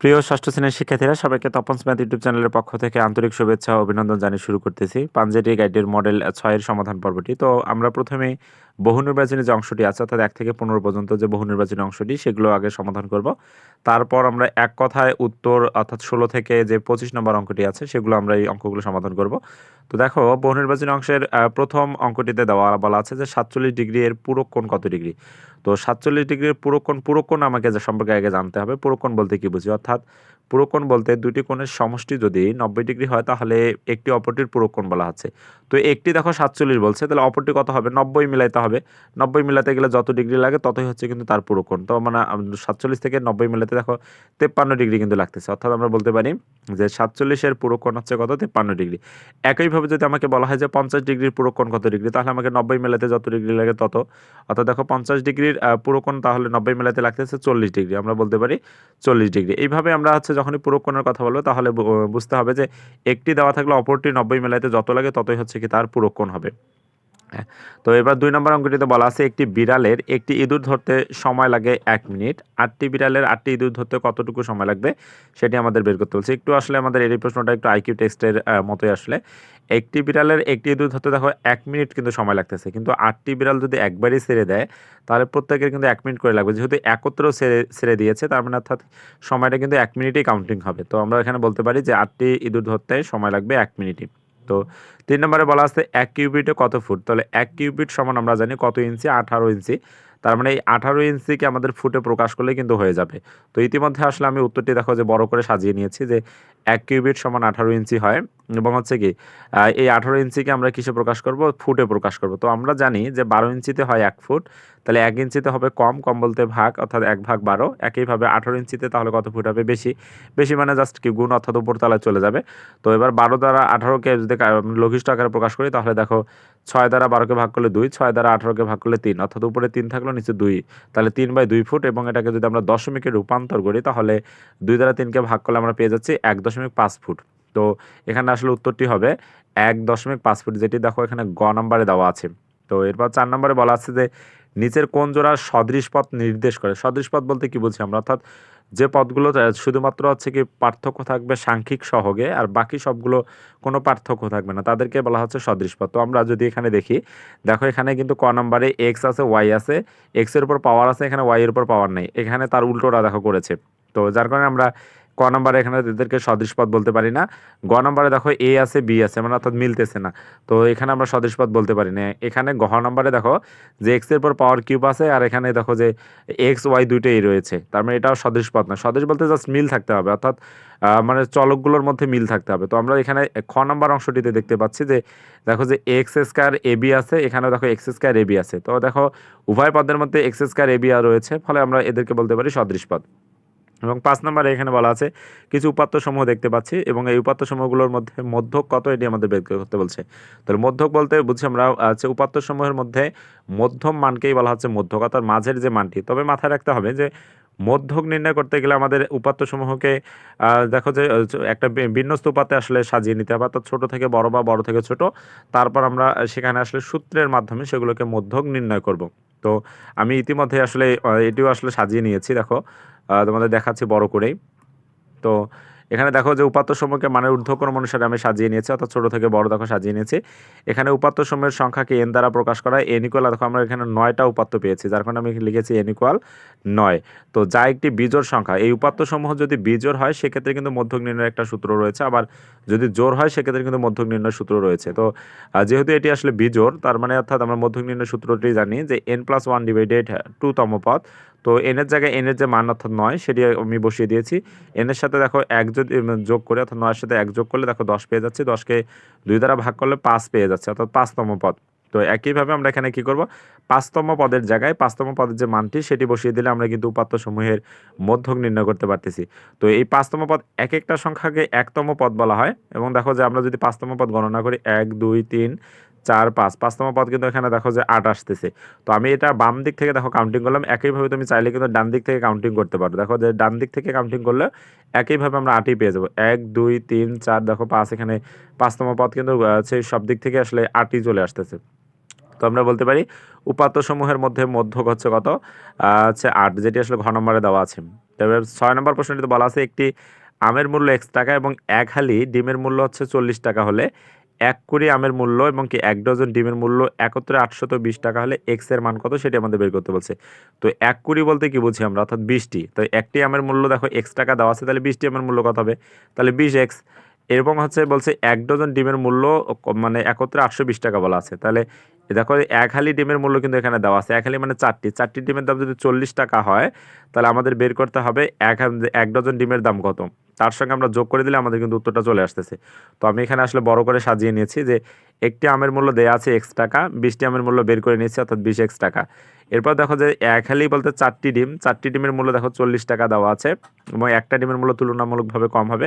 প্রিয় ষষ্ঠ শ্রেণির শিক্ষার্থীরা, সবাইকে তপন স্ম্যাথ ইউটিউব চ্যানেলের পক্ষ থেকে আন্তরিক শুভেচ্ছা ও অভিনন্দন জানিয়ে শুরু করতেছি পাঞ্জেটি গাইডের মডেল ছয়ের সমাধান পর্বটি। তো আমরা প্রথমে বহু নির্বাচনী যে অংশটি আছে, অর্থাৎ এক থেকে পনেরো পর্যন্ত যে বহু নির্বাচনী অংশটি, সেগুলো আগে সমাধান করব। তারপর আমরা এক কথায় উত্তর, অর্থাৎ ষোলো থেকে যে পঁচিশ নম্বর অঙ্কটি আছে, সেগুলো আমরা এই অঙ্কগুলো সমাধান করব। তো দেখো, বহু নির্বাচনী অংশের প্রথম অঙ্কটিতে দেওয়া বলা আছে যে সাতচল্লিশ ডিগ্রি এর পুরো কোণ কত ডিগ্রি? তো সাতচল্লিশ ডিগ্রির পুরোকোণ পুরোকোণ আমাকে যে সম্পর্কে আগে জানতে হবে, পুরোকোণ বলতে কি বুঝি? অর্থাৎ পুরোকোণ বলতে দুটি কোণের সমষ্টি যদি নব্বই ডিগ্রি হয় তাহলে একটি অপরটির পুরোকোণ বলা হচ্ছে তো একটি দেখো সাতচল্লিশ বলছে, তাহলে অপরটি কত হবে? নব্বই মিলাইতে হবে। নব্বই মিলাতে গেলে যত ডিগ্রি লাগে ততই হচ্ছে কিন্তু তার পুরোকোণ। তো মানে সাতচল্লিশ থেকে নব্বই মিলাতে দেখো তেপ্পান্ন ডিগ্রি কিন্তু লাগতেছে। অর্থাৎ আমরা বলতে পারি যে সাতচল্লিশের পুরোকোণ হচ্ছে কত? তেপ্পান্ন ডিগ্রি। একইভাবে যদি আমাকে বলা হয় যে পঞ্চাশ ডিগ্রির পুরোকোণ কত ডিগ্রি? তাহলে আমাকে নব্বই মিলাতে যত ডিগ্রি লাগে তত। অর্থাৎ দেখো পঞ্চাশ ডিগ্রির পুরোকোণ তাহলে নব্বই মেলাতে লাগতেছে চল্লিশ ডিগ্রি, আমরা বলতে পারি চল্লিশ ডিগ্রি। এইভাবে আমরা হচ্ছে যখনই পুরোকোণের কথা বলব, তাহলে বুঝতে হবে যে একটি দেওয়া থাকলে অপরটি নব্বই মেলাতে যত লাগে ততই হচ্ছে কি তার পুরোকোণ হবে। তো এবার দুই নম্বর অঙ্কটিতে বলা আছে, একটি বিড়ালের একটি ইঁদুর ধরতে সময় লাগে এক মিনিট। আটটি বিড়ালের আটটি ইঁদুর ধরতে কতটুকু সময় লাগবে সেটি আমাদের বের করতে বলছে। একটু আসলে আমাদের এই প্রশ্নটা একটু আইকিউ টেক্সটের মতোই আসলে। একটি বিড়ালের একটি ইঁদুর ধরতে দেখো এক মিনিট কিন্তু সময় লাগতেছে। কিন্তু আটটি বিড়াল যদি একবারই ছেড়ে দেয়, তাহলে প্রত্যেকের কিন্তু এক মিনিট করে লাগবে। যেহেতু একত্র ছেড়ে ছেড়ে দিয়েছে, তার মানে অর্থাৎ সময়টা কিন্তু এক মিনিটেই কাউন্টিং হবে। তো আমরা এখানে বলতে পারি যে আটটি ইঁদুর ধরতে সময় লাগবে এক মিনিটই। তো তিন নম্বরে বলা আছে এক কিউবিটে কত ফুট? তাহলে এক কিউবিট সমান আমরা জানি কত ইঞ্চি? আঠারো ইঞ্চি। তার মানে এই আঠারো ইঞ্চিকে আমাদের ফুটে প্রকাশ করলে কিন্তু হয়ে যাবে। তো ইতিমধ্যে আসলে আমি উত্তরটি দেখো যে বড় করে সাজিয়ে নিয়েছি যে এক কিউবিট সমান আঠারো ইঞ্চি হয় এবং হচ্ছে কি এই আঠারো ইঞ্চিকে আমরা কিসে প্রকাশ করব? ফুটে প্রকাশ করব। তো আমরা জানি যে বারো ইঞ্চিতে হয় এক ফুট, তাহলে এক ইঞ্চিতে হবে কম কম বলতে ভাগ, অর্থাৎ এক ভাগ বারো। একইভাবে আঠারো ইঞ্চিতে তাহলে কত ফুট হবে? বেশি। বেশি মানে জাস্ট কি, গুণ অর্থাৎ উপর তলায় চলে যাবে। তো এবার বারো দ্বারা আঠারোকে যদি লঘিষ্ঠ আকারে প্রকাশ করি, তাহলে দেখো ছয় দ্বারা বারোকে ভাগ করলে দুই, ছয় দ্বারা আঠারোকে ভাগ করলে তিন, অর্থাৎ উপরে তিন থাকল, নিচে দুই। তাহলে তিন বাই দুই ফুট এবং এটাকে যদি আমরা দশমিকে রূপান্তর করি, তাহলে দুই দ্বারা তিনকে ভাগ করলে আমরা পেয়ে যাচ্ছি এক দশমিক পাঁচ ফুট। তো এখানে আসলে উত্তরটি হবে এক দশমিক পাঁচ ফুট, যেটি দেখো এখানে গ নম্বরে দেওয়া আছে। তো এরপর চার নম্বরে বলা আছে যে, নিচের কোন জোড়ার সদৃশ পথ নির্দেশ করে। সদৃশ পথ বলতে কি বলছি আমরা? অর্থাৎ যে পথগুলো শুধুমাত্র হচ্ছে কি পার্থক্য থাকবে সাংখ্যিক সহগে, আর বাকি সবগুলো কোনো পার্থক্য থাকবে না। তাদেরকে বলা হচ্ছে সদৃশ পথ। তো আমরা যদি এখানে দেখি, দেখো এখানে কিন্তু ক নম্বরে এক্স আছে ওয়াই আছে। এক্সের উপর পাওয়ার আছে, এখানে ওয়াই এর উপর পাওয়ার নেই। এখানে তার উল্টোটা দেখো করেছে। তো যার কারণে আমরা ক নম্বরে এখানে এদেরকে সদৃশ পথ বলতে পারি না। গ নম্বরে দেখো এ আছে বি আছে মানে অর্থাৎ মিলতেছে না। তো এখানে আমরা সদৃশ পথ বলতে পারি না। এখানে গহ নম্বরে দেখো যে এক্সের পর পাওয়ার কিউব আছে, আর এখানে দেখো যে এক্স ওয়াই দুইটাই রয়েছে। তার মানে এটাও সদৃশ পথ না। সদৃশ বলতে জাস্ট মিল থাকতে হবে, অর্থাৎ মানে চলকগুলোর মধ্যে মিল থাকতে হবে। তো আমরা এখানে খ নম্বর অংশটিতে দেখতে পাচ্ছি যে, দেখো যে এক্স স্কোয়ার বি আছে এখানে দেখো এক্স স্কোয়ার বি আছে। তো দেখো উভয় পদের মধ্যে এক্স স্কোয়ার আর রয়েছে, ফলে আমরা এদেরকে বলতে পারি সদৃশ পদ। এবং পাঁচ নম্বরে এখানে বলা আছে, কিছু উপাত্ত সমূহ দেখতে পাচ্ছি এবং এই উপাত্ত সমূহগুলোর মধ্যে মধ্যক কত এটি আমাদের বের করতে বলছে। তাহলে মধ্যক বলতে বুঝছি আমরা আছে উপাত্ত সমূহের মধ্যে মধ্যম মানকেই বলা হচ্ছে মধ্যক, অর্থাৎ মাঝের যে মানটি। তবে মাথায় রাখতে হবে যে মধ্যক নির্ণয় করতে গেলে আমাদের উপাত্ত সমূহকে দেখো যে একটা বিন্যস্ত উপাত্তে আসলে সাজিয়ে নিতে হবে, অর্থাৎ ছোটো থেকে বড় বা বড় থেকে ছোট। তারপর আমরা সেখানে আসলে সূত্রের মাধ্যমে সেগুলোকে মধ্যক নির্ণয় করব। তো আমি ইতিমধ্যে আসলে এটিও আসলে সাজিয়ে নিয়েছি, দেখো। তোমাদের দেখাচ্ছি বড় করেই। তো এখানে দেখো যে উপাত্ত সমূহকে মানের ঊর্ধ্বক্রম অনুসারে আমি সাজিয়ে নিয়েছি, অর্থাৎ ছোটো থেকে বড় দেখো সাজিয়ে নিয়েছি। এখানে উপাত্ত সমূহের সংখ্যাকে এন দ্বারা প্রকাশ করা এন ইকুয়াল দেখো আমরা এখানে নয়টা উপাত্ত পেয়েছি, যার কারণে আমি লিখেছি এন ইকুয়াল নয়। তো যা একটি বিজোড় সংখ্যা, এই উপাত্ত সমূহ যদি বিজোড় হয়, সেক্ষেত্রে কিন্তু মধ্যক নির্ণয়ের একটা সূত্র রয়েছে। আবার যদি জোর হয়, সেক্ষেত্রে কিন্তু মধ্যক নির্ণয়ের সূত্র রয়েছে। তো যেহেতু এটি আসলে বিজোড়, তার মানে অর্থাৎ আমরা মধ্যক নির্ণয়ের সূত্রটি জানি যে n plus one divided two তম পদ তো এনের জায়গায় এনের যে মান অর্থাৎ নয়, সেটি আমি বসিয়ে দিয়েছি। এনের সাথে দেখো এক যদি যোগ করে অর্থাৎ নয়ের সাথে এক যোগ করলে দেখো দশ পেয়ে যাচ্ছে দশকে দুই দ্বারা ভাগ করলে পাঁচ পেয়ে যাচ্ছে, অর্থাৎ পাঁচতম পদ। তো একইভাবে আমরা এখানে কি করব? পাঁচতম পদের জায়গায় পাঁচতম পদের যে মানটি, সেটি বসিয়ে দিলে আমরা কিন্তু উপাত্ত সমূহের মধ্যক নির্ণয় করতে পারতেছি। তো এই পাঁচতম পদ এক একটা সংখ্যাকে একতম পদ বলা হয় এবং দেখো যে আমরা যদি পাঁচতম পদ গণনা করি, এক, দুই, তিন চার পাঁচ পাঁচতম পদ কিন্তু এখানে দেখো যে আট আসতেছে। তো আমি এটা বাম দিক থেকে দেখো কাউন্টিং করলাম, একইভাবে তুমি চাইলে কিন্তু ডান দিক থেকে কাউন্টিং করতে পারো। দেখো যে ডান দিক থেকে কাউন্টিং করলে একইভাবে আমরা আটই পেয়ে যাব। এক, দুই, তিন, চার, দেখো পাঁচ এখানে পাঁচতম পদ কিন্তু সেই সব দিক থেকে আসলে আটই চলে আসতেছে। তো আমরা বলতে পারি উপাত্ত সমূহের মধ্যে মধ্যক হচ্ছে কত? হচ্ছে আট, যেটি আসলে ঘ নম্বরে দেওয়া আছে। এবার ছয় নম্বর প্রশ্নটিতে বলা আছে একটি আমের মূল্য এক্স টাকা এবং এক হালি ডিমের মূল্য হচ্ছে চল্লিশ টাকা হলে এক কুড়ি আমের মূল্য এবং কি এক ডজন ডিমের মূল্য একত্রে আটশত বিশ টাকা হলে এক্সের মান কত সেটি আমাদের বের করতে বলছে। তো এক কুড়ি বলতে কি বুঝি আমরা? অর্থাৎ বিশটি তো একটি আমের মূল্য দেখো এক্স টাকা দেওয়া আছে, তাহলে বিশটি আমের মূল্য কত হবে? তাহলে বিশ এক্স এরকম হচ্ছে বলছে এক ডজন ডিমের মূল্য মানে একত্রে আটশো বিশ টাকা বলা আছে। তাহলে দেখো এক হালি ডিমের মূল্য কিন্তু এখানে দেওয়া আছে। এক হালি মানে চারটি চারটি ডিমের দাম যদি চল্লিশ টাকা হয়, তাহলে আমাদের বের করতে হবে এক এক ডজন ডিমের দাম কত? তার সঙ্গে আমরা যোগ করে দিলে আমাদের কিন্তু উত্তরটা চলে আসতেছে। তো আমি এখানে আসলে বড় করে সাজিয়ে নিয়েছি যে একটি আমের মূল্য দেওয়া আছে এক্স টাকা, বিশটি আমের মূল্য বের করে নিয়েছি, অর্থাৎ বিশ এক্স টাকা। এরপর দেখো যে এক হালি বলতে চারটি ডিম, চারটি ডিমের মূল্য দেখো চল্লিশ টাকা দেওয়া আছে এবং একটা ডিমের মূল্য তুলনামূলকভাবে কম হবে।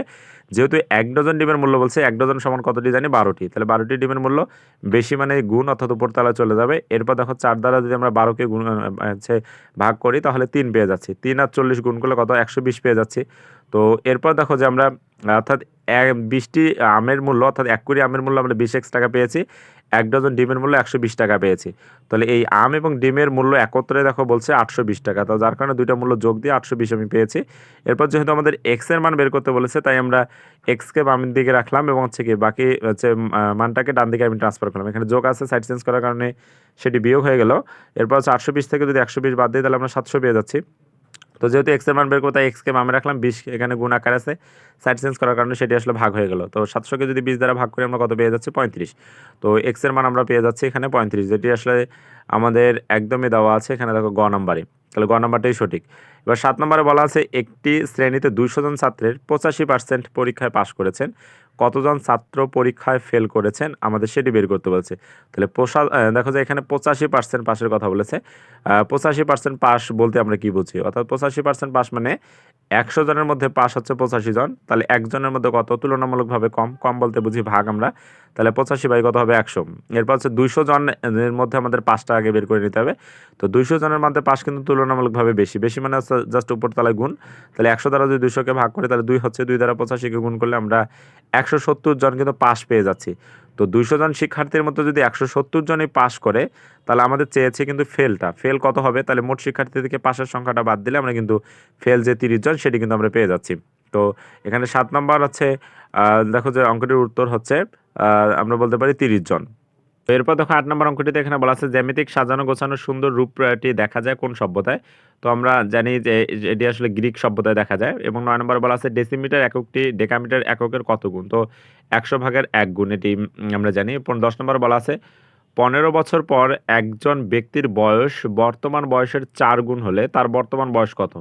যেহেতু এক ডজন ডিমের মূল্য বলছে, এক ডজন সমান কতটি জানি? বারোটি। তাহলে বারোটি ডিমের মূল্য বেশি মানে গুণ অর্থাৎ উপরতলায় চলে যাবে। এরপর দেখো চার দ্বারা যদি আমরা বারোকে গুণ হচ্ছে ভাগ করি, তাহলে তিন পেয়ে যাচ্ছি। তিন আর চল্লিশ গুণ করলে কত? একশো বিশ পেয়ে যাচ্ছি। তো এরপর দেখো যে আমরা অর্থাৎ এক বিশটি আমের মূল্য, অর্থাৎ এক কুড়ি আমের মূল্য আমরা বিশ এক্স টাকা পেয়েছি, এক ডজন ডিমের মূল্য একশো বিশ টাকা পেয়েছি। তাহলে এই আম এবং ডিমের মূল্য একত্রে দেখো বলছে আটশো বিশ টাকা। তো যার কারণে দুইটা মূল্য যোগ দিয়ে আটশো বিশ আমি পেয়েছি। এরপর যেহেতু আমাদের এক্সের মান বের করতে বলেছে, তাই আমরা এক্সকে বামের দিকে রাখলাম এবং হচ্ছে কি বাকি হচ্ছে মানটাকে ডান দিকে আমি ট্রান্সফার করলাম। এখানে যোগ আছে সাইড চেঞ্জ করার কারণে সেটি বিয়োগ হয়ে গেল। এরপর হচ্ছে আটশো বিশ থেকে যদি একশো বিশ বাদ দিই, তাহলে আমরা সাতশো পেয়ে যাচ্ছি। তো যেহেতু এক্সের মান বের করতে এক্সকে বামে রাখলাম, বিশ এখানে গুণ আকার আছে সাইড চেঞ্জ করার কারণে সেটি আসলে ভাগ হয়ে গেল। তো সাতশোকে যদি বিশ দ্বারা ভাগ করি, আমরা কত পেয়ে যাচ্ছি? পঁয়ত্রিশ। তো এক্সের মান আমরা পেয়ে যাচ্ছি এখানে পঁয়ত্রিশ, যেটি আসলে আমাদের একদমই দেওয়া আছে এখানে দেখো গ নাম্বারে। তাহলে গ নাম্বারটাই সঠিক। এবার সাত নম্বরে বলা আছে, একটি শ্রেণীতে দুইশো জন ছাত্রের পঁচাশি পার্সেন্ট পরীক্ষায় পাশ করেছেন। কতজন ছাত্র পরীক্ষায় ফেল করেছেন আমাদের সেটি বের করতে বলছে। তাহলে আহ, দেখো যে এখানে পঁচাশি পার্সেন্ট পাশের কথা বলেছে। পঁচাশি পার্সেন্ট পাস বলতে আমরা কি বুঝি? অর্থাৎ পঁচাশি পার্সেন্ট পাস মানে একশো জনের মধ্যে পাস হচ্ছে পঁচাশি জন। তাহলে একজনের মধ্যে কত? তুলনামূলকভাবে কম। কম বলতে বুঝি ভাগ আমরা। তাহলে পঁচাশি বাই কত হবে? একশো। এরপর হচ্ছে দুইশো জনের মধ্যে আমাদের পাঁচটা আগে বের করে নিতে হবে। তো দুইশো জনের মধ্যে পাস কিন্তু তুলনামূলকভাবে বেশি। বেশি মানে জাস্ট উপরতলায় গুণ। তাহলে একশো দ্বারা যদি দুইশোকে ভাগ করে, তাহলে দুই হচ্ছে দুই দ্বারা পঁচাশিকে গুণ করলে আমরা একশো সত্তর জন কিন্তু পাস পেয়ে যাচ্ছি। তো দুইশো জন শিক্ষার্থীর মধ্যে যদি একশো সত্তর জনই পাস করে, তাহলে আমাদের চেয়েছে কিন্তু ফেলটা ফেল কত হবে? তাহলে মোট শিক্ষার্থী থেকে পাশের সংখ্যাটা বাদ দিলে আমরা কিন্তু ফেল যে তিরিশ জন, সেটি কিন্তু আমরা পেয়ে যাচ্ছি। তো এখানে সাত নম্বর হচ্ছে দেখো যে অঙ্কটির উত্তর হচ্ছে আমরা বলতে পারি তিরিশ জন। তো এরপর দেখো আট নম্বর অঙ্কটিতে এখানে বলা আছে জ্যামিতিক সাজানো গোছানো সুন্দর রূপটি দেখা যায় কোন সভ্যতায়। তো আমরা জানি যে এটি আসলে গ্রিক সভ্যতায় দেখা যায় এবং নয় নম্বর বলা আছে ডেসিমিটার এককটি, ডেকামিটার এককের কত গুণ? তো একশো ভাগের এক গুণ এটি আমরা জানি। দশ নম্বর বলা আছে পনেরো বছর পর একজন ব্যক্তির বয়স বর্তমান বয়সের চার গুণ হলে তার বর্তমান বয়স কত?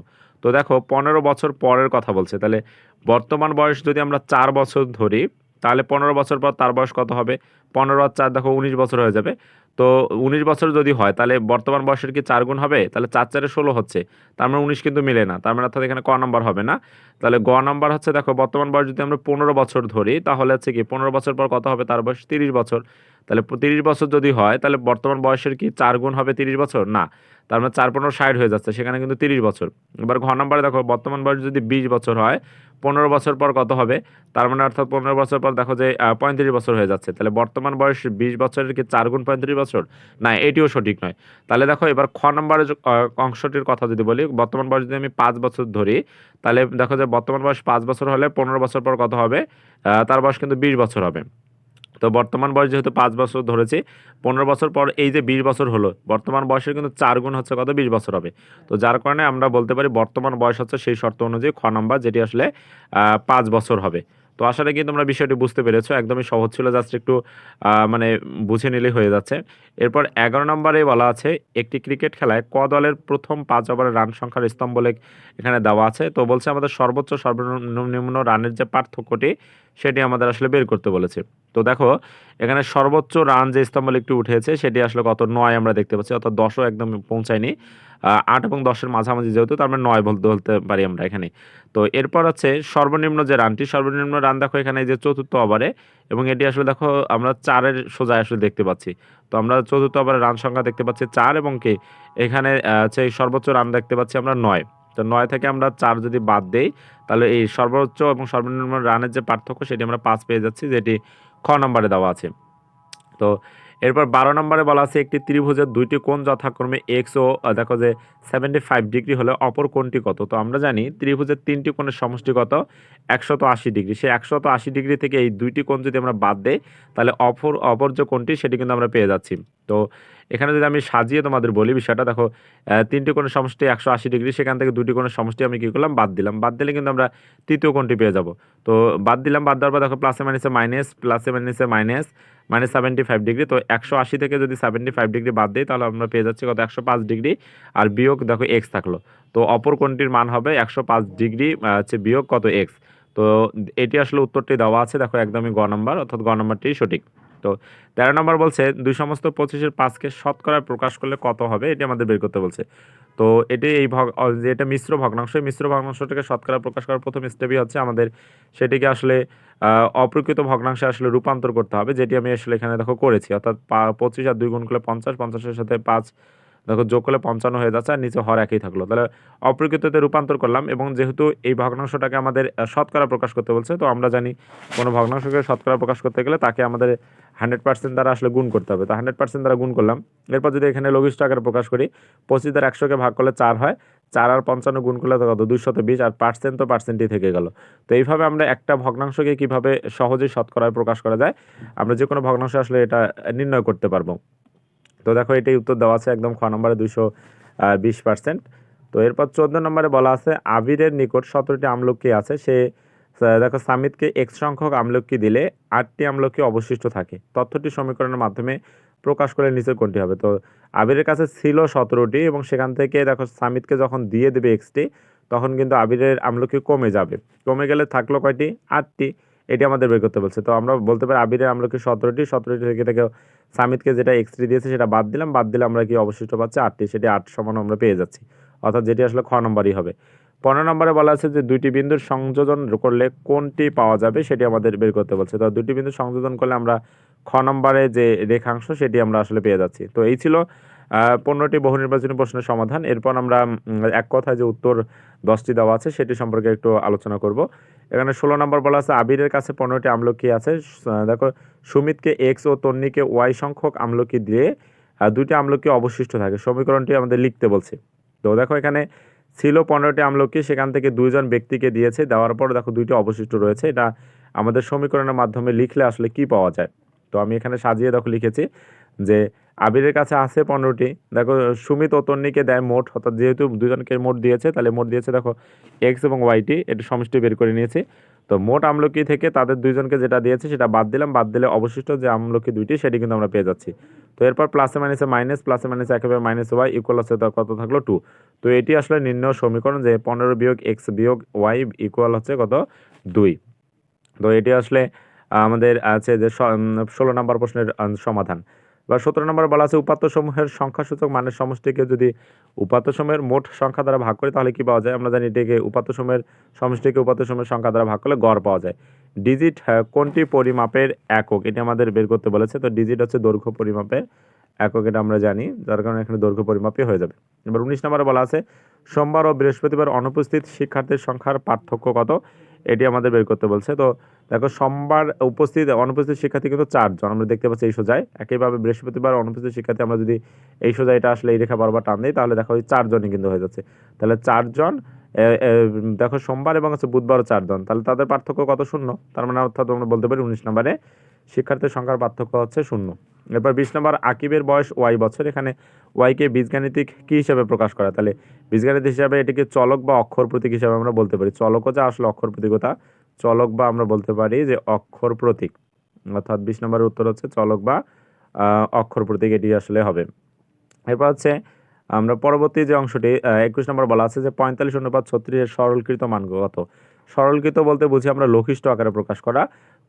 তো দেখো পনেরো বছর পরের কথা বলছে। তাহলে বর্তমান বয়স যদি আমরা চার বছর ধরি তাহলে পনেরো বছর পর তার বয়স কত হবে? পনেরো আর চার দেখো উনিশ বছর হয়ে যাবে। তো উনিশ বছর যদি হয়, তাহলে বর্তমান বয়সের কি চার গুণ হবে? তাহলে চার চারে ষোলো হচ্ছে। তার মানে উনিশ কিন্তু মিলে না। তার মানে অর্থাৎ এখানে ক নাম্বার হবে না? তাহলে গ নম্বর হচ্ছে দেখো, বর্তমান বয়স যদি আমরা পনেরো বছর ধরি, তাহলে হচ্ছে কি, পনেরো বছর পর কত হবে? তার বয়স তিরিশ বছর। তাহলে তিরিশ বছর যদি হয়, তাহলে বর্তমান বয়সের কি চার গুণ হবে তিরিশ বছর? না। তার মানে চার পনেরো ষাট হয়ে যাচ্ছে, সেখানে কিন্তু তিরিশ বছর। এবার ঘ নাম্বারে দেখো, বর্তমান বয়স যদি বিশ বছর হয়, পনেরো বছর পর কত হবে? তার মানে অর্থাৎ পনেরো বছর পর দেখো যে পঁয়ত্রিশ বছর হয়ে যাচ্ছে। তাহলে বর্তমান বয়স বিশ বছরের কি চার গুণ পঁয়ত্রিশ বছর? না, এটিও সঠিক নয়। তাহলে দেখো, এবার খ নম্বরের অংশটির কথা যদি বলি, বর্তমান বয়স যদি আমি পাঁচ বছর ধরি, তাহলে দেখো যে বর্তমান বয়স পাঁচ বছর হলে পনেরো বছর পর কত হবে? তার বয়স কিন্তু বিশ বছর হবে। তো বর্তমান বয়স যেহেতু পাঁচ বছর ধরেছে, পনেরো বছর পর এই যে বিশ বছর হলো, বর্তমান বয়সের কিন্তু চার গুণ হচ্ছে কত? বিশ বছর হবে। তো যার কারণে আমরা বলতে পারি বর্তমান বয়স হচ্ছে সেই শর্ত অনুযায়ী খ নম্বর, যেটি আসলে পাঁচ বছর হবে। তো আশা রাখি তোমরা বিষয়টি বুঝতে পেরেছ। একদমই সহজ ছিল, জাস্ট একটু মানে বুঝে নিলেই হয়ে যাচ্ছে। এরপর এগারো নম্বরে বলা আছে, একটি ক্রিকেট খেলায় ক দলের প্রথম পাঁচ ওভারের রান সংখ্যার স্তম্ভ লেখ এখানে দেওয়া আছে। তো বলছে আমাদের সর্বোচ্চ সর্বনিম্ন রানের যে পার্থক্যটি, সেটি আমাদের আসলে বের করতে বলেছে। তো দেখো, এখানে সর্বোচ্চ রান যে স্তম্ভ লেখটি উঠেছে, সেটি আসলে কত নয় আমরা দেখতে পাচ্ছি, অর্থাৎ দশও একদম পৌঁছায়নি। আট এবং দশের মাঝামাঝি যেহেতু, তার মানে নয় বলতে বলতে পারি আমরা এখানে। তো এরপর হচ্ছে সর্বনিম্ন যে রানটি, সর্বনিম্ন রান দেখো এখানে যে চতুর্থ ওভারে, এবং এটি আসলে দেখো আমরা চারের সোজা আসলে দেখতে পাচ্ছি। তো আমরা চতুর্থ ওভারে রান সংখ্যা দেখতে পাচ্ছি চার এবং কি? এখানে হচ্ছে সর্বোচ্চ রান দেখতে পাচ্ছি আমরা নয়। তো নয় থেকে আমরা চার যদি বাদ দেই, তাহলে এই সর্বোচ্চ এবং সর্বনিম্ন রানের যে পার্থক্য, সেটি আমরা পাঁচ পেয়ে যাচ্ছি, যেটি খ নম্বরে দেওয়া আছে। তো এরপর বারো নম্বরে বলা আছে, একটি ত্রিভুজের দুইটি কোণ যথাক্রমে এক্স ও দেখো যে সেভেন্টি ফাইভ ডিগ্রি হলে অপর কোণটি কত? তো আমরা জানি ত্রিভুজের তিনটি কোণের সমষ্টি কত? একশত আশি ডিগ্রি সেই একশত আশি ডিগ্রি থেকে এই দুইটি কোণ যদি আমরা বাদ দেই, তাহলে অপর অপর যে কোণটি, সেটি কিন্তু আমরা পেয়ে যাচ্ছি। তো এখানে যদি আমি সাজিয়ে তোমাদের বলি বিষয়টা, দেখো তিনটি কোণের সমষ্টি একশো আশি ডিগ্রি সেখান থেকে দুটি কোণের সমষ্টি আমি কী করলাম? বাদ দিলাম। বাদ দিলে কিন্তু আমরা তৃতীয় কোণটি পেয়ে যাব। তো বাদ দিলাম, বাদ দেওয়ার পর দেখো প্লাসে মাইনাসে মাইনাস প্লাসে মাইনাসে মাইনাস মানে সেভেন্টি ফাইভ ডিগ্রি তো একশো আশি থেকে যদি সেভেন্টি ফাইভ ডিগ্রি বাদ দিই, তাহলে আমরা পেয়ে যাচ্ছি কত? একশো পাঁচ ডিগ্রি আর বিয়োগ দেখো এক্স থাকল। তো অপর কোণটির মান হবে? একশো পাঁচ ডিগ্রি হচ্ছে বিয়োগ কত এক্স তো এটি আসলে উত্তরটি দেওয়া আছে, দেখো একদমই গ নম্বর, অর্থাৎ গ নম্বরটি সঠিক। তো তেরো নম্বর বলছে, দুই সমস্ত পঁচিশের পাঁচকে শতকরায় প্রকাশ করলে কত হবে? এটি আমাদের বের করতে বলছে। তো এটি এই ভগ অ, যে এটা মিশ্র ভগ্নাংশ মিশ্র ভগ্নাংশটাকে শতকরা প্রকাশ করার প্রথম স্টেপই হচ্ছে আমাদের সেটিকে আসলে অপ্রকৃত ভগ্নাংশে আসলে রূপান্তর করতে হবে যেটি আমি আসলে এখানে দেখো করেছি। অর্থাৎ পঁচিশ আর দুই গুণ করলে পঞ্চাশ পঞ্চাশের সাথে পাঁচ দেখো যোগ করলে পঞ্চান্ন হয়ে যাচ্ছে আর নিচে হর একই থাকল। তাহলে অপ্রকৃততে রূপান্তর করলাম এবং যেহেতু এই ভগ্নাংশটাকে আমাদের শতকরা প্রকাশ করতে বলছে, তো আমরা জানি কোনো ভগ্নাংশকে শতকরা প্রকাশ করতে গেলে তাকে আমাদের হান্ড্রেড পার্সেন্ট দ্বারা আসলে গুণ করতে হবে। তো হান্ড্রেড পার্সেন্ট দ্বারা গুণ করলাম। এরপর যদি এখানে লঘিষ্ঠ আকারে প্রকাশ করি পঁচিশ দ্বারা একশোকে ভাগ করলে চার হয়, চার আর পঞ্চান্ন গুণ করলে তো কত? দুইশত বিশ আর পার্সেন্ট তো পার্সেন্টই থেকে গেল। তো এইভাবে আমরা একটা ভগ্নাংশকে কীভাবে সহজেই শতকরায় প্রকাশ করা যায়, আমরা যে কোনো ভগ্নাংশ আসলে এটা নির্ণয় করতে পারব। তো দেখো এটাই উত্তর দেওয়া আছে একদম খ নম্বরে দুইশো বিশ পার্সেন্ট তো এরপর চোদ্দ নম্বরে বলা আছে, আবিরের নিকট সতেরোটি আমলকি আছে? সে দেখো সামিতকে এক্স সংখ্যক আমলকি দিলে আটটি আমলকি অবশিষ্ট থাকে। তথ্যটি সমীকরণের মাধ্যমে প্রকাশ করে নিচের কোনটি হবে? তো আবিরের কাছে ছিল সতেরোটি এবং সেখান থেকে দেখো সামিতকে যখন দিয়ে দেবে এক্সটি তখন কিন্তু আবিরের আমলকি কমে যাবে। কমে গেলে থাকল কয়টি? আটটি। এটি আমাদের বের করতে বলছে। তো আমরা বলতে পারি আবিরের আমলকি সতেরোটি? সতেরোটি থেকে থেকে সামিতকে যেটা এক্স রে দিয়েছে সেটা বাদ দিলাম। বাদ দিলে আমরা কি অবশিষ্ট পাচ্ছি? আটটি সেটি আট সমান আমরা পেয়ে যাচ্ছি। অর্থাৎ যেটি আসলে খ নম্বরই হবে। পনেরো নম্বরে বলা আছে যে দুইটি বিন্দুর সংযোজন করলে কোনটি পাওয়া যাবে সেটি আমাদের বের করতে বলছে। তো দুটি বিন্দু সংযোজন করলে আমরা খ নম্বরে যে রেখাংশ সেটি আমরা আসলে পেয়ে যাচ্ছি। তো এই ছিল পনেরোটি বহু নির্বাচনী প্রশ্নের সমাধান। এরপর আমরা এক কথায় যে উত্তর দশটি দেওয়া আছে, সেটি সম্পর্কে একটু আলোচনা করব। এখানে ষোলো নম্বর বলা আছে, আবিরের কাছে পনেরোটি আমলকি আছে? দেখো, সুমিতকে এক্স ও তন্নিকে ওয়াই সংখ্যক আমলকি দিয়ে দুইটি আমলকি অবশিষ্ট থাকে। সমীকরণটি আমাদের লিখতে বলছে। তো দেখো, এখানে ছিল পনেরোটি আমলকি, সেখান থেকে দুইজন ব্যক্তিকে দিয়েছে। দেওয়ার পর দেখো, দুইটি অবশিষ্ট রয়েছে। এটা আমাদের সমীকরণের মাধ্যমে লিখলে আসলে কি পাওয়া যায়? তো আমি এখানে সাজিয়ে দেখো লিখেছি। যে আবিরের কাছে আছে পনেরোটি। দেখো, সুমিত ও তন্নিকে দেয় মোট, অর্থাৎ যেহেতু দুজনকে মোট দিয়েছে, তাহলে মোট দিয়েছে দেখো এক্স এবং ওয়াইটি এটা সমষ্টি বের করে নিয়েছি। তো মোট আমলকি থেকে তাদের দুইজনকে যেটা দিয়েছে, সেটা বাদ দিলাম। বাদ দিলে অবশিষ্ট যে আমলকি দুইটি, সেটি কিন্তু আমরা পেয়ে যাচ্ছি। তো এরপর প্লাসে মাইনাসে মাইনাস প্লাসে মাইনাসে একেবারে মাইনাস ওয়াই ইকুয়াল হচ্ছে তো কত থাকল? টু তো এটি আসলে নির্ণয় সমীকরণ যে পনেরো বিয়োগ এক্স বিয়োগ ওয়াই ইকুয়াল হচ্ছে কত? দুই। তো এটি আসলে আমাদের আছে যে ষোলো নম্বর প্রশ্নের সমাধান। বা সতেরো নম্বর বলা আছে উপাত্তসমূহের সংখ্যাসূচক মানের সমষ্টিকে যদি উপাত্ত উপাত্তসমূহের মোট সংখ্যা দ্বারা ভাগ করি তাহলে কি পাওয়া যায়? আমরা জানি এটাকে উপাত্তসমূহের সমষ্টিকে উপাত্ত উপাত্তসমূহের সংখ্যা দ্বারা ভাগ করলে গড় পাওয়া যায়। ডিজিট হ্যাঁ, কোনটি পরিমাপের একক? এটি আমাদের বের করতে বলেছে। তো ডিজিট হচ্ছে দৈর্ঘ্য পরিমাপের একক এটা আমরা জানি। যার কারণে এখানে দৈর্ঘ্য পরিমাপই হয়ে যাবে। এবার উনিশ নম্বরে বলা আছে সোমবার ও বৃহস্পতিবার অনুপস্থিত শিক্ষার্থীর সংখ্যার পার্থক্য কত? এটি আমাদের বের করতে বলছে। তো দেখো, সোমবার উপস্থিত, অনুপস্থিত শিক্ষার্থী কিন্তু চারজন। আমরা দেখতে পাচ্ছি এই সোজায়। একইভাবে বৃহস্পতিবার অনুপস্থিত শিক্ষার্থী আমরা যদি এই সোজা এটা আসলে এই রেখা বারবার টান দিই, তাহলে দেখো, ওই চারজনই কিন্তু হয়ে যাচ্ছে। তাহলে চারজন দেখো, সোমবার এবং হচ্ছে বুধবারও চারজন। তাহলে তাদের পার্থক্য কত? শূন্য। তার মানে অর্থাৎ আমরা বলতে পারি উনিশ নম্বরে শিক্ষার্থীর সংখ্যার পার্থক্য হচ্ছে শূন্য। এরপর বিশ নম্বর আকিবের বয়স ওয়াই বছর। এখানে ওয়াইকে বীজগাণিতিক কী হিসাবে প্রকাশ করা? তাহলে বীজগাণিত হিসাবে এটিকে চলক বা অক্ষর প্রতীক হিসাবে আমরা বলতে পারি। চলকও যা আসলে অক্ষর প্রতীকতা, চলক বা আমরা বলতে পারি যে অক্ষর প্রতীক। অর্থাৎ বিশ নম্বরের উত্তর হচ্ছে চলক বা অক্ষর প্রতীক এটি আসলে হবে। এরপর হচ্ছে আমরা পরবর্তী যে অংশটি একুশ নম্বর বলা আছে যে পঁয়তাল্লিশ অনুপাত ছত্রিশের সরলকৃত মান কত সরলকৃত বলতে বুঝি আমরা লঘিষ্ঠ আকারে প্রকাশ করা।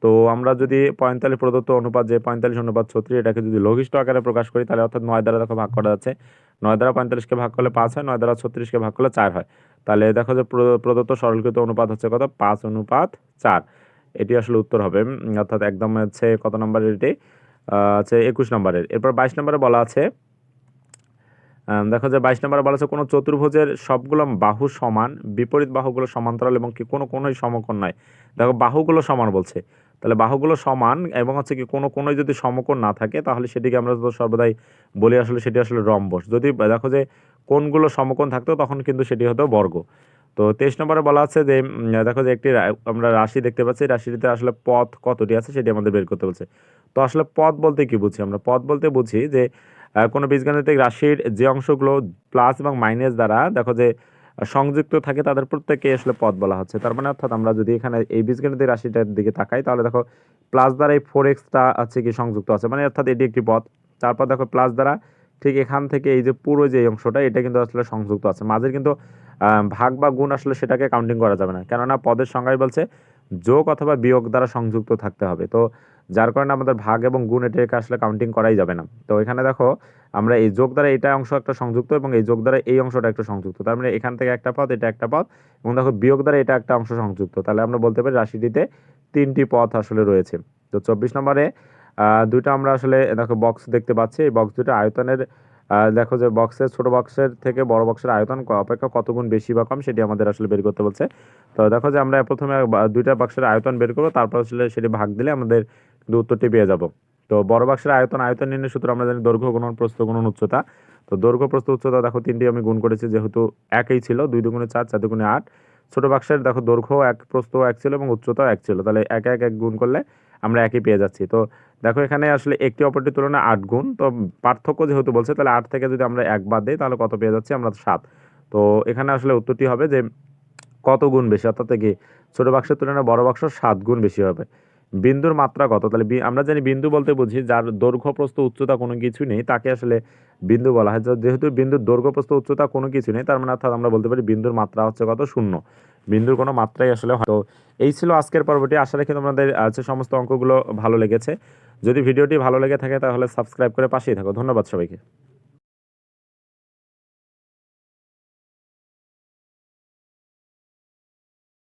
তো আমরা যদি পঁয়তাল্লিশ প্রদত্ত অনুপাত যে পঁয়তাল্লিশ অনুপাত ছত্রিশ এটাকে যদি লঘিষ্ঠ আকারে প্রকাশ করি তাহলে অর্থাৎ নয় দ্বারা দেখো ভাগ করা যাচ্ছে। নয় দ্বারা পঁয়তাল্লিশকে ভাগ করলে পাঁচ হয় নয় দ্বারা ছত্রিশকে ভাগ করলে চার হয়। তাহলে দেখো যে প্রদত্ত সরলকৃত অনুপাত হচ্ছে কত? পাঁচ অনুপাত চার। এটি আসলে উত্তর হবে অর্থাৎ একদম হচ্ছে কত নম্বরের এটি? আহ, হচ্ছে একুশ নম্বরের। এরপর বাইশ নম্বরে বলা আছে দেখো যে বাইশ নম্বরে বলা আছে কোনো চতুর্ভুজের সবগুলো বাহু সমান, বিপরীত বাহুগুলো সমান্তরাল এবং কি কোনো কোনোই সমকোণ নয়। দেখো বাহুগুলো সমান বলছে। তাহলে বাহুগুলো সমান এবং হচ্ছে কি কোনো কোনোই যদি সমকোণ না থাকে, তাহলে সেটিকে আমরা তো সর্বদাই বলি আসলে সেটি আসলে রম্বস। যদি দেখো যে কোনগুলো সমকোণ থাকতো, তখন কিন্তু সেটি হতো বর্গ। তো তেইশ নম্বরে বলা আছে যে দেখো যে একটি আমরা রাশি দেখতে পাচ্ছি, রাশিটিতে আসলে পথ কতটি আছে সেটি আমাদের বের করতে বলছে। তো আসলে পথ বলতে কি বুঝি? আমরা পথ বলতে বুঝি যে কোনো বীজগাণিতিক রাশির যে অংশগুলো প্লাস এবং মাইনাস দ্বারা দেখো যে সংযুক্ত থাকে তাদের প্রত্যেককে আসলে পদ বলা হচ্ছে। তার মানে অর্থাৎ আমরা যদি এখানে এই বীজগণিতিক রাশিটার দিকে তাকাই তাহলে দেখো প্লাস দ্বারা এই ফোর এক্সটা আছে কি সংযুক্ত আছে। মানে অর্থাৎ এটি একটি পথ। তারপর দেখো প্লাস দ্বারা ঠিক এখান থেকে এই যে পুরো যে অংশটা এটা কিন্তু আসলে সংযুক্ত আছে। মাঝের কিন্তু ভাগ বা গুণ আসলে সেটাকে কাউন্টিং করা যাবে না। কেননা পদের সংজ্ঞায় বলছে যোগ অথবা বিয়োগ দ্বারা সংযুক্ত থাকতে হবে। তো যার কারণে আমাদের ভাগ এবং গুণ এটাকে আসলে কাউন্টিং করাই যাবে না। তো এখানে দেখো, আমরা এই যোগ দ্বারা এটা অংশ একটা সংযুক্ত এবং এই যোগ দ্বারা এই অংশটা একটা সংযুক্ত। তার মানে এখান থেকে একটা পথ এটা একটা পথ এবং দেখো বিয়োগ দ্বারা এটা একটা অংশ সংযুক্ত। তাহলে আমরা বলতে পারি রাশিটিতে তিনটি পথ আসলে রয়েছে। তো চব্বিশ নম্বরে দুটো আমরা আসলে, দেখো বক্স দেখতে পাচ্ছি। এই বক্স দুটো আয়তনের দেখো যে বক্সের ছোট বক্সের থেকে বড় বক্সের আয়তন অপেক্ষা কত গুণ বেশি বা কম সেটি আমাদের আসলে বের করতে বলছে। তো দেখো যে আমরা প্রথমে দুইটা বাক্সের আয়তন বের করব, তারপর আসলে সেটি ভাগ দিলে আমাদের কিন্তু উত্তরটি পেয়ে যাব। তো বড় বাক্সের আয়তন আয়তন নির্ণয় সূত্র আমরা জানি দৈর্ঘ্য, গুণন, প্রস্থ, গুণন, উচ্চতা। তো দৈর্ঘ্য, প্রস্থ, উচ্চতা দেখো তিনটি আমি গুণ করেছি যেহেতু একই ছিল, দুই দুগুণে চার চার দুগুণে আট। ছোট বাক্সের দেখো দৈর্ঘ্য এক, প্রস্থ এক ছিল এবং উচ্চতাও এক ছিল। তাহলে এক এক এক গুণ করলে আমরা একই পেয়ে যাচ্ছি। তো দেখো, এখানে আসলে একটি অপরটির তুলনায় আট গুণ। তো পার্থক্য যেহেতু বলছে, তাহলে আট থেকে যদি আমরা এক বাদ দিই, তাহলে কত পেয়ে যাচ্ছি? আমরা সাত। তো এখানে আসলে উত্তরটি হবে যে কত গুণ বেশি? অর্থাৎ কি? ছোটো বাক্সের তুলনায় বড় বাক্স সাত গুণ বেশি হবে। বিন্দুর মাত্রা কত? তাহলে আমরা জানি বিন্দু বলতে বুঝি, যার দৈর্ঘ্য প্রস্থ উচ্চতা কোনো কিছু নেই, তাকে আসলে বিন্দু বলা হয়। যেহেতু বিন্দুর দৈর্ঘ্য উচ্চতা কোনো কিছু নেই, তার মানে অর্থাৎ আমরা বলতে পারি বিন্দুর মাত্রা হচ্ছে কত? শূন্য। বিন্দুর কোনো মাত্রাই আসলে তো এই ছিল আজকের পর্বটি। আশা রাখি তোমাদের আছে সমস্ত অঙ্কগুলো ভালো লেগেছে। যদি ভিডিওটি ভালো লেগে থাকে তাহলে সাবস্ক্রাইব করে পাশেই থাকো। ধন্যবাদ সবাইকে।